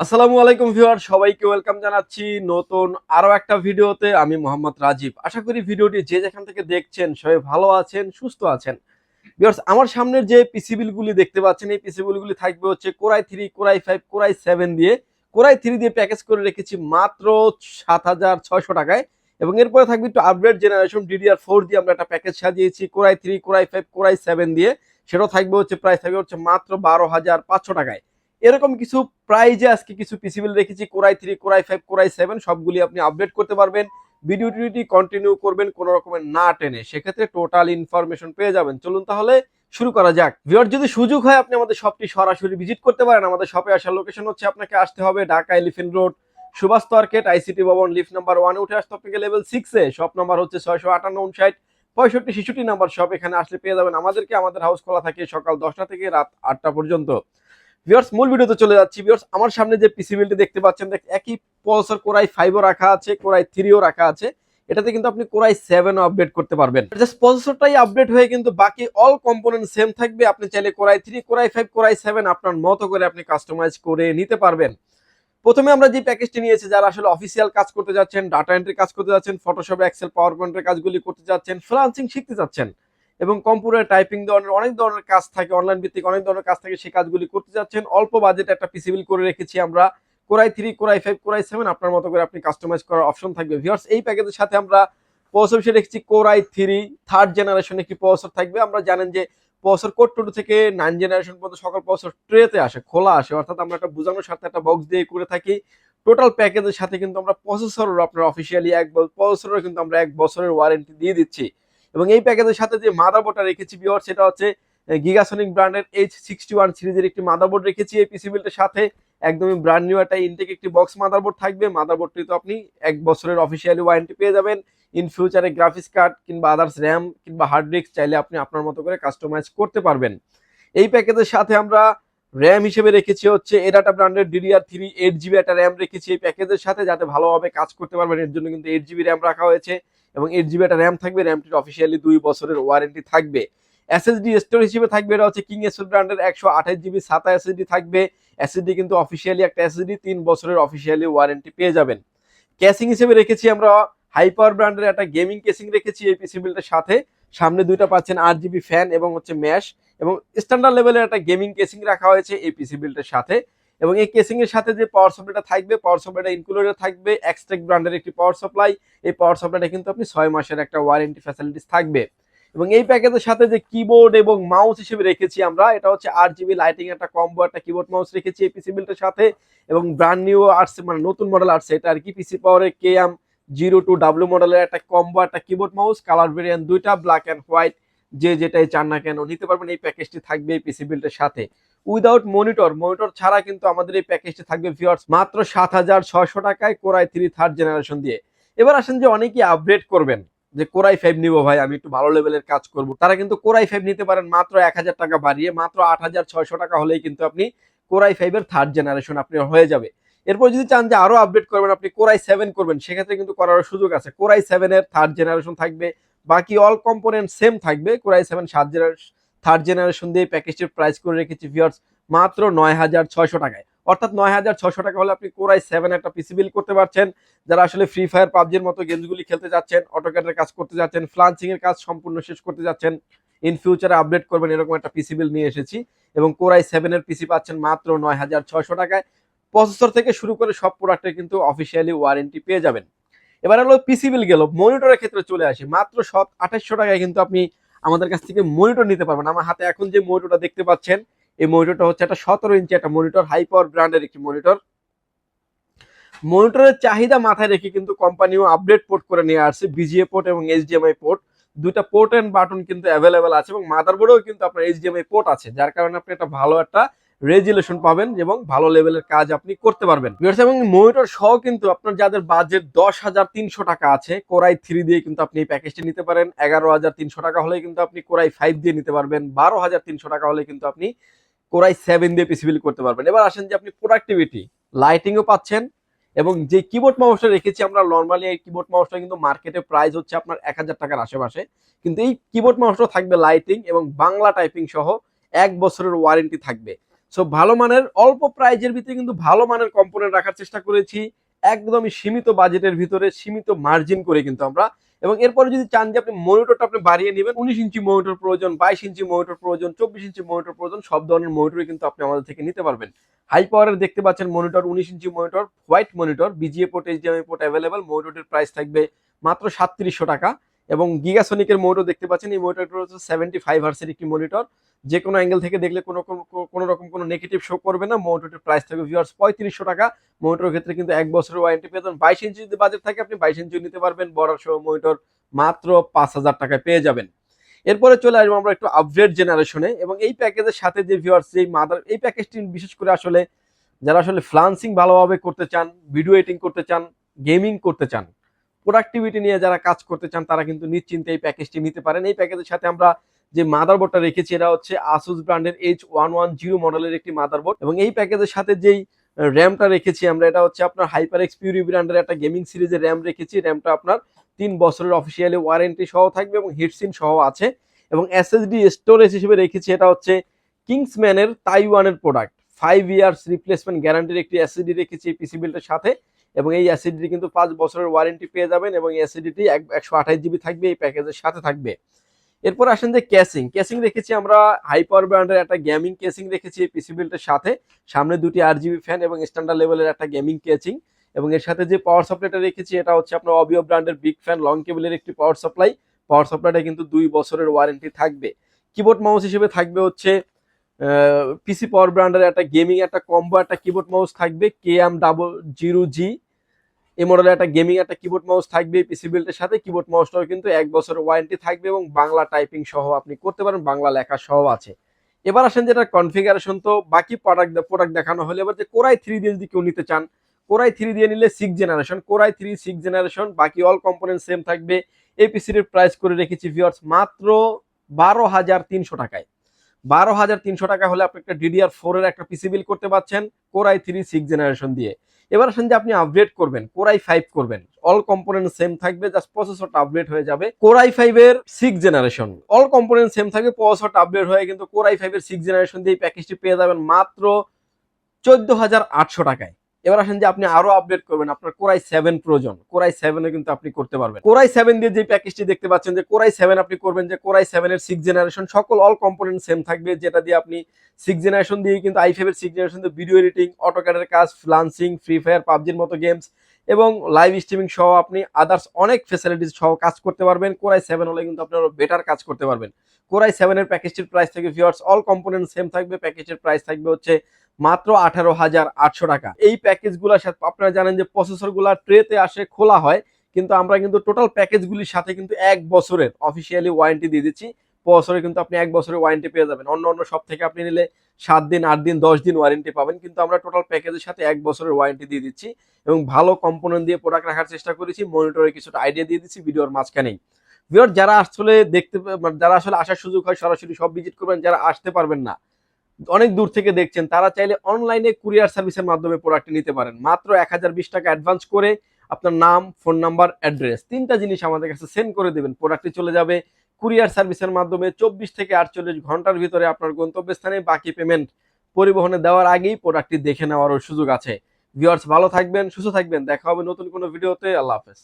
আসসালামু আলাইকুম ভিউয়ার, সবাইকে ওয়েলকাম জানাচ্ছি নতুন আরও একটা ভিডিওতে। আমি মোহাম্মদ রাজীব। আশা করি ভিডিওটি যে যেখান থেকে দেখছেন সবাই ভালো আছেন, সুস্থ আছেন। ভিউয়ার্স, আমার সামনের যে পিসিবিল গুলি দেখতে পাচ্ছেন, এই পিসিবিল গুলি থাকবে হচ্ছে core i three, core i five, core i seven দিয়ে। কোরাই থ্রি দিয়ে প্যাকেজ করে রেখেছি মাত্র সাত হাজার ছয়শো টাকায়। এবং এরপরে থাকবে একটু আপডেট জেনারেশন ডিডিআর ফোর দিয়ে আমরা একটা প্যাকেজ সাজিয়েছি, core i three, core i five, core i seven দিয়ে। সেটাও থাকবে হচ্ছে প্রাইস থাকবে হচ্ছে মাত্র বারো হাজার পাঁচশো টাকায়। এরকম কিছু প্রাইজে আজকে কিছু পিসিবিল রেখেছি core i three core i five core i seven সবগুলি আপনি আপডেট করতে পারবেন। ভিডিওটি কন্টিনিউ করবেন, কোনো রকমের না টেনে। সেক্ষেত্রে টোটাল ইনফরমেশন পেয়ে যাবেন। চলুন তাহলে শুরু করা যাক। ভিওর যদি সুযোগ হয়, আপনি আমাদের শপটি সরাসরি ভিজিট করতে পারেন। আমাদের শপে আসার লোকেশন হচ্ছে আপনাকে আসতে হবে Dhaka Elephant Road Subhash market ICT ভবন লিফট নাম্বার ওয়ানে উঠে আসতে আপনাকে লেভেল সিক্সে শপ নাম্বার হচ্ছে ছয়শো আটান্ন উনষাট, পঁয়ষট্টি, ছেষট্টি নাম্বার শপ এখানে আসলে পেয়ে যাবেন। আমাদেরকে আমাদের হাউস খোলা থাকে সকাল দশটা থেকে রাত আটটা পর্যন্ত। ভিউয়ার্স মূল ভিডিওতে চলে যাচ্ছি। ভিউয়ার্স আমার সামনে যে পিসি বিলটি দেখতে পাচ্ছেন, দেখ, একই পলসার কোরাই ফাইভও রাখা আছে কোরাই থ্রিও রাখা আছে। এটাতে কিন্তু আপনি কোরাই সেভেনও আপডেট করতে পারবেন। জাস্ট প্রসেসরটাই আপডেট হয়ে কিন্তু বাকি অল কম্পোনেন্ট সেম থাকবে। আপনি চাইলে core i three core i five core i seven আপনার মতো করে আপনি কাস্টমাইজ করে নিতে পারবেন। প্রথমে আমরা যে প্যাকেজটি নিয়েছি, যারা আসলে অফিসিয়াল কাজ করতে যাচ্ছেন ডাটা এন্ট্রি কাজ করতে যাচ্ছেন ফটোশপ এক্সেল পাওয়ার পয়েন্টের কাজগুলি করতে যাচ্ছেন ফ্রিল্যান্সিং শিখতে যাচ্ছেন এবং কম্পিউটার টাইপিং ধরনের অনেক ধরনের কাজ থাকে অনলাইন ভিত্তিক অনেক ধরনের কাজ থাকে সেই কাজগুলি করতে যাচ্ছেন। অল্প বাজেট একটা পিসিবিল করে রেখেছি আমরা। Core i three core i five core i seven আপনার মতো করে আপনি কাস্টমাইজ করার অপশন থাকবে। ভিউয়ার্স এই প্যাকেজের সাথে আমরা প্রসেসর হিসেবে রেখেছি core i three third generation একটি প্রসেসর থাকবে। আমরা জানেন যে প্রসেসর কোড টু থেকে নাইন জেনারেশন পর্যন্ত সকল প্রসেসর ট্রেতে আসে, খোলা আসে। অর্থাৎ আমরা একটা বোঝানোর সাথে একটা বক্স দিয়ে করে থাকি। টোটাল প্যাকেজের সাথে কিন্তু আমরা প্রসেসরও আপনার অফিসিয়ালি এক প্রসেসরও কিন্তু আমরা এক বছরের ওয়ারেন্টি দিয়ে দিচ্ছি। এবং এই প্যাকেজের সাথে যে মাদারবোর্ডটা রেখেছি বিওর সেটা হচ্ছে গিগাসনিক ব্র্যান্ডের এইচ সিক্সটি ওয়ান সিরিজের একটি মাদারবোর্ড রেখেছি এই পিসিবিলটার সাথে। একদমই ব্র্যান্ড নিউ একটা ইনটেক একটি বক্স মাদারবোর্ড থাকবে। মাদারবোর্ডটি তো আপনি এক বছরের অফিসিয়ালি ওয়ারেন্টি পেয়ে যাবেন। ইন ফিউচারে গ্রাফিক্স কার্ড কিংবা আদার্স র্যাম কিংবা হার্ড ডিস্ক চাইলে আপনি আপনার মতো করে কাস্টমাইজ করতে পারবেন। এই প্যাকেজের সাথে আমরা র্যাম হিসেবে রেখেছি হচ্ছে এডাটা ব্র্যান্ডের ডিডিআর থ্রি এইট জিবি একটা র্যাম রেখেছি এই প্যাকেজের সাথে, যাতে ভালোভাবে কাজ করতে পারবেন। এর জন্য কিন্তু এইট জিবি র্যাম রাখা হয়েছে। এবং এইট জিবি একটা র্যাম থাকবে র্যামটির অফিসিয়ালি দুই বছরের ওয়ারেন্টি থাকবে। এসএসডি স্টোর হিসেবে থাকবে, এটা হচ্ছে কিং এসএল ব্র্যান্ডের একশো আঠাশ জিবি সাতা এসএসডি থাকবে। এসএসডি কিন্তু অফিসিয়ালি একটা এসএসডি তিন বছরের অফিসিয়ালি ওয়ারেন্টি পেয়ে যাবেন। ক্যাসিং হিসেবে রেখেছি আমরা হাইপার ব্র্যান্ডের একটা গেমিং কেসিং রেখেছি এই পিসি বিলটার সাথে। সামনে দুইটা পাচ্ছেন আট জিবি ফ্যান এবং হচ্ছে ম্যাশ এবং স্ট্যান্ডার্ড লেভেলের একটা গেমিং কেসিং রাখা হয়েছে এই পিসি বিলটার সাথে। এবং এই কেসিং এর সাথে যে পাওয়ার সাপ্লাইটা থাকবে পাওয়ার সাপ্লাইটা ইনক্লুডেড থাকবে এক্সট্রেক ব্র্যান্ডের একটি পাওয়ার সাপ্লাই এই পাওয়ার সাপ্লাইটা কিন্তু আপনি ছয় মাসের একটা ওয়ারেন্টি ফ্যাসিলিটিস থাকবে। এবং এই প্যাকেজের সাথে যে কিবোর্ড এবং মাউস হিসেবে রেখেছি আমরা, এটা হচ্ছে আট জিবি লাইটিং একটা কম্বো একটা কিবোর্ড মাউস রেখেছি এই পিসি বিলটার সাথে। এবং ব্র্যান্ড নিউ আসছে মানে নতুন মডেল আসছে এটা আর কি পিসি পাওয়ারের K M zero two W মডেলের একটা কম্বো একটা কিবোর্ড মাউস কালার ভেরিয়েন্ট দুইটা ব্ল্যাক অ্যান্ড হোয়াইট যে যেটাই চান না কেন, নিতে পারবেন। এই প্যাকেজটি থাকবে এই পিসি বিলটার সাথে। উইদাউট মনিটর মনিটর ছাড়া কিন্তু আমাদের এই প্যাকেজটি থাকবে ভিওয়ার্স মাত্র সাত হাজার ছয়শো টাকায় কোরাই থ্রি থার্ড জেনারেশন দিয়ে। এবার আসেন যে অনেকেই আপগ্রেড করবেন, যে কোরাই ফাইভ নিবো ভাই, আমি একটু ভালো লেভেলের কাজ করব। তারা কিন্তু কোরাই ফাইভ নিতে পারেন মাত্র এক হাজার টাকা বাড়িয়ে, মাত্র আট হাজার ছয়শো টাকা হলেই কিন্তু আপনি কোরাই ফাইভের থার্ড জেনারেশন আপনি হয়ে যাবে। এরপর যদি চান যে আরও আপডেট করবেন, আপনি কোরাই সেভেন করবেন, সেক্ষেত্রে কিন্তু করার সুযোগ আছে। কোরাই সেভেনের থার্ড জেনারেশন থাকবে, বাকি অল কম্পোনেন্ট সেম থাকবে কোরাই সেভেন সাত জেনারেশন থার্ড জেনারেশন দিয়ে প্যাকেজটির প্রাইস করে রেখেছি ভিওর্স মাত্র নয় হাজার ছয়শো টাকায়। অর্থাৎ নয় হাজার ছয়শো টাকা হলে আপনি কোরাই সেভেন একটা পিসি বিল করতে পারছেন। যারা আসলে ফ্রি ফায়ার পাবজির মতো গেমসগুলি খেলতে যাচ্ছেন অটোক্যাটের কাজ করতে যাচ্ছেন ফ্লান্সিং এর কাজ সম্পূর্ণ শেষ করতে যাচ্ছেন ইন ফিউচারে আপডেট করবেন, এরকম একটা পিসি বিল নিয়ে এসেছি। এবং কোরাই সেভেনের পিসি পাচ্ছেন মাত্র নয় হাজার ছয়শো টাকায়। প্রসেসর থেকে শুরু করে সব প্রোডাক্টের কিন্তু অফিসিয়ালি ওয়ারেন্টি পেয়ে যাবেন। এবার হলো পিসি বিল গেল মনিটরের ক্ষেত্রে চলে আসে। মাত্র সব আঠাশশো টাকায় কিন্তু আপনি আমাদের কাছ থেকে মনিটর নিতে পারবেন। আমার হাতে এখন যে মনিটরটা দেখতে পাচ্ছেন, এই মনিটরটা হচ্ছে একটা সতেরো ইঞ্চি একটা মনিটর হাই পাওয়ার ব্র্যান্ডের একটি মনিটর মনিটরের চাহিদা মাথায় রেখে কিন্তু কোম্পানিও আপডেট পোর্ট করে নিয়ে আসছে বিজিএ পোর্ট এবং এইচডিএমআই পোর্ট দুইটা পোর্ট অ্যান্ড বাটন কিন্তু অ্যাভেলেবেল আছে এবং মাদারবোর্ডেও কিন্তু আপনার এইচডিএমআই পোর্ট আছে, যার কারণে আপনি একটা ভালো একটা রেজুলেশন পাবেন এবং ভালো লেভেলের কাজ আপনি করতে পারবেন। এবং মনিটর সহ কিন্তু আপনার যাদের বাজেট দশ হাজার তিনশো টাকা আছে কোরাই থ্রি দিয়ে কিন্তু আপনি এই প্যাকেজটি নিতে পারেন। এগারো হাজার তিনশো টাকা হলে কিন্তু আপনি কোরাই ফাইভ দিয়ে নিতে পারবেন। বারো হাজার তিনশো টাকা হলে কিন্তু আপনি কোরাই সেভেন দিয়ে পিসিবিল করতে পারবেন। এবার আসেন যে আপনি প্রোডাক্টিভিটি লাইটিংও পাচ্ছেন এবং যে কিবোর্ড মাউসটা রেখেছি আমরা নর্মালি এই কিবোর্ড মাউসটা কিন্তু মার্কেটে প্রাইস হচ্ছে আপনার এক হাজার টাকার আশেপাশে। কিন্তু এই কিবোর্ড মাউসটা থাকবে লাইটিং এবং বাংলা টাইপিং সহ এক বছরের ওয়ারেন্টি থাকবে। সো ভালো মানের, অল্প প্রাইজের ভিতরে কিন্তু ভালো মানের কম্পোনেন্ট রাখার চেষ্টা করেছি। একদমই সীমিত বাজেটের ভিতরে, সীমিত মার্জিন করে কিন্তু আমরা। এবং এরপরে যদি চান যে আপনি মনিটরটা আপনি বাড়িয়ে নেবেন, উনিশ ইঞ্চি মনিটর প্রয়োজন, বাইশ ইঞ্চি মনিটর প্রয়োজন, চব্বিশ ইঞ্চি মনিটর প্রয়োজন, সব ধরনের মনিটরই কিন্তু আপনি আমাদের থেকে নিতে পারবেন। হাই পাওয়ারের দেখতে পাচ্ছেন মনিটর উনিশ inch monitor white monitor VGA port HDMI port available মনিটরটির price থাকবে মাত্র সাতত্রিশশো টাকা। এবং গিগাসনিকের মনিটর দেখতে পাচ্ছেন। এই মনিটরটা হচ্ছে সেভেন্টি ফাইভ হার্সের একটি মনিটর যে কোনো অ্যাঙ্গেল থেকে দেখলে কোনো কোনো- রকম কোনো নেগেটিভ শো করবে না। মনিটরটির প্রাইস থাকবে ভিউয়ার্স পঁয়ত্রিশশো টাকা। মনিটরের ক্ষেত্রে কিন্তু এক বছরের ওয়ারেন্টি যাবেন। বাইশ ইঞ্চি যদি বাজেট থাকে, আপনি বাইশ ইঞ্চি নিতে পারবেন। বড় সহ মনিটর মাত্র পাঁচ হাজার টাকায় পেয়ে যাবেন। এরপরে চলে আসব আমরা একটু আপগ্রেড জেনারেশনে এবং এই প্যাকেজের সাথে যে ভিউয়ার্স এই মাদার এই প্যাকেজটি বিশেষ করে আসলে, যারা আসলে ফ্লান্সিং ভালোভাবে করতে চান ভিডিও এডিটিং করতে চান গেমিং করতে চান প্রোডাক্টিভিটি নিয়ে যারা কাজ করতে চান, তারা কিন্তু নিশ্চিন্তে এই প্যাকেজটি নিতে পারেন। এই প্যাকেজের সাথে আমরা যে মাদারবোর্ডটা রেখেছি, এটা হচ্ছে আসুস ব্র্যান্ডের এইচ ওয়ান ওয়ান জিরো মডেলের একটি মাদারবোর্ড এবং এই প্যাকেজের সাথে যেই র্যামটা রেখেছি আমরা, এটা হচ্ছে আপনার হাইপার এক্স পিউরি ব্র্যান্ডের একটা গেমিং সিরিজের র্যাম রেখেছি। র্যামটা আপনার তিন বছরের অফিসিয়ালি ওয়ারেন্টি সহ থাকবে এবং হিটসিন সহ আছে এবং এসএসডি স্টোরেজ হিসেবে রেখেছি, এটা হচ্ছে কিংসম্যানের তাইওয়ানের প্রোডাক্ট ফাইভ ইয়ার্স রিপ্লেসমেন্ট গ্যারান্টির একটি এসএসডি রেখেছি এই পিসি বিল্ডের সাথে। এবং এই অ্যাসিডিটি কিন্তু পাঁচ বছরের ওয়ারেন্টি পেয়ে যাবেন এবং এসএসডিটি একশো আঠাশ জিবি থাকবে, এই প্যাকেজের সাথে থাকবে। এরপর আসেন যে ক্যাসিং ক্যাসিং রেখেছি আমরা হাইপার ব্র্যান্ডের একটা গেমিং কেসিং রেখেছি এই পিসি বিল্ডের সাথে। সামনে দুটি আর জিবি ফ্যান এবং স্ট্যান্ডার্ড লেভেলের একটা গেমিং কেচিং এবং এর সাথে যে পাওয়ার সাপ্লাইটা রেখেছি, এটা হচ্ছে আপনার অবিও ব্র্যান্ডের বিগ ফ্যান লং কেবলের একটি পাওয়ার সাপ্লাই পাওয়ার সাপ্লাইটা কিন্তু দুই বছরের ওয়ারেন্টি থাকবে। কিবোর্ড মাউস হিসেবে থাকবে হচ্ছে পিসি পাওয়ার ব্র্যান্ডের একটা গেমিং একটা কম্বো একটা কিবোর্ড মাউস থাকবে K M double zero G এই মডেলের একটা গেমিং একটা কিবোর্ড মাউস থাকবে পিসি বিল্ডের সাথে কিবোর্ড মাউসটাও কিন্তু এক বছরের ওয়ারেন্টি থাকবে এবং বাংলা টাইপিং সহ আপনি করতে পারেন, বাংলা লেখা সহ আছে। এবার আসেন যেটা কনফিগারেশন তো বাকি প্রোডাক্ট প্রোডাক্ট দেখানো হলে। এবার যে কোরাই থ্রি দিয়ে যদি কেউ নিতে চান কোরাই থ্রি দিয়ে নিলে six generation core i three six generation বাকি অল কম্পোনেন্ট সেম থাকবে। এই পিসির প্রাইস করে রেখেছি ভিওর্স মাত্র বারো হাজার তিনশো টাকায়। বারো হাজার তিনশো টাকা হলে আপনি একটা ডিডিআর ফোর এর একটা পিসি বিল করতে পারছেন কোরাই থ্রি সিক্স জেনারেশন দিয়ে। এবার আসেন যে আপনি আপডেট করবেন কোরাই ফাইভ করবেন। অল কম্পোনেন্ট সেম থাকবে জাস্ট প্রসেসরটা আপডেট হয়ে যাবে। কোরাই ফাইভ এর six generation all component same থাকবে প্রসেসরটা আপডেট হয়ে কিন্তু কোরাই ফাইভ এর সিক্স জেনারেশন দিয়ে প্যাকেজটি পেয়ে যাবেন মাত্র চোদ্দ হাজার আটশো টাকায়। এবার আসেন যে আপনি আরও আপডেট করবেন, আপনার কোরাই সেভেন প্রয়োজন। কোরাই সেভেনে কিন্তু আপনি করতে পারবেন। কোরাই সেভেন দিয়ে যে প্যাকেজটি দেখতে পাচ্ছেন যে কোরাই সেভেন আপনি করবেন যে কোরাই সেভেন এর সিক্স জেনারেশন সকল অল কম্পোনেন্ট সেম থাকবে, যেটা দিয়ে আপনি সিক্স জেনারেশন দিয়ে কিন্তু আই ফাইভ এর সিক্স জেনারেশন দিয়ে ভিডিও এডিটিং অটোক্যাডের কাজ ফ্লান্সিং ফ্রি ফায়ার পাবজির মতো গেমস এবং লাইভ স্ট্রিমিং সহ আপনি আদার্স অনেক ফেসিলিটিস সহ কাজ করতে পারবেন। কোরাই সেভেন হলে কিন্তু আপনি আরও বেটার কাজ করতে পারবেন। কোরাই সেভেনের প্যাকেজটির প্রাইস থাকবে ভিউয়ার্স অল কম্পোনেন্ট সেম থাকবে। প্যাকেজের প্রাইস থাকবে হচ্ছে মাত্র আঠারো হাজার আটশো টাকা। এই প্যাকেজগুলোর সাথে আপনারা জানেন যে প্রসেসরগুলো ট্রেতে আসে, খোলা হয়, কিন্তু আমরা কিন্তু টোটাল প্যাকেজগুলির সাথে কিন্তু এক বছরের অফিসিয়ালি ওয়ারেন্টি দিয়ে দিচ্ছি। বছরে কিন্তু আপনি এক বছরের ওয়ারেন্টি পেয়ে যাবেন। অন্য অন্য সব থেকে আপনি নিলে সাত দিন, আট দিন, দশ দিন ওয়ারেন্টি পাবেন, কিন্তু আমরা টোটাল প্যাকেজের সাথে এক বছরের ওয়ারেন্টি দিয়ে দিচ্ছি এবং ভালো কম্পোনেন্ট দিয়ে প্রোডাক্ট রাখার চেষ্টা করেছি মনিটরে কিছুটা আইডিয়া দিয়ে দিচ্ছি, ভিডিওর মাঝখানেই। ভিডিওর যারা আসলে দেখতে মানে যারা আসলে আসার সুযোগ হয়, সরাসরি সব ভিজিট করবেন, যারা আসতে পারবেন না অনেক দূর থেকে দেখছেন, তারা চাইলে অনলাইনে কুরিয়ার সার্ভিসের মাধ্যমে প্রোডাক্ট নিতে পারেন। মাত্র এক হাজার বিশ টাকা অ্যাডভান্স করে আপনার নাম ফোন নাম্বার অ্যাড্রেস তিনটা জিনিস আমাদের কাছে সেন্ড করে দেবেন। প্রোডাক্টটি চলে যাবে কুরিয়ার সার্ভিসের মাধ্যমে চব্বিশ থেকে আটচল্লিশ ঘণ্টার ভিতরে আপনার গন্তব্যস্থানে বাকি পেমেন্ট পরিবহনে দেওয়ার আগেই প্রোডাক্টটি দেখে নেওয়ারও সুযোগ আছে। ভিউয়ার্স ভালো থাকবেন, সুস্থ থাকবেন। দেখা হবে নতুন কোনো ভিডিওতে আল্লাহ হাফেজ।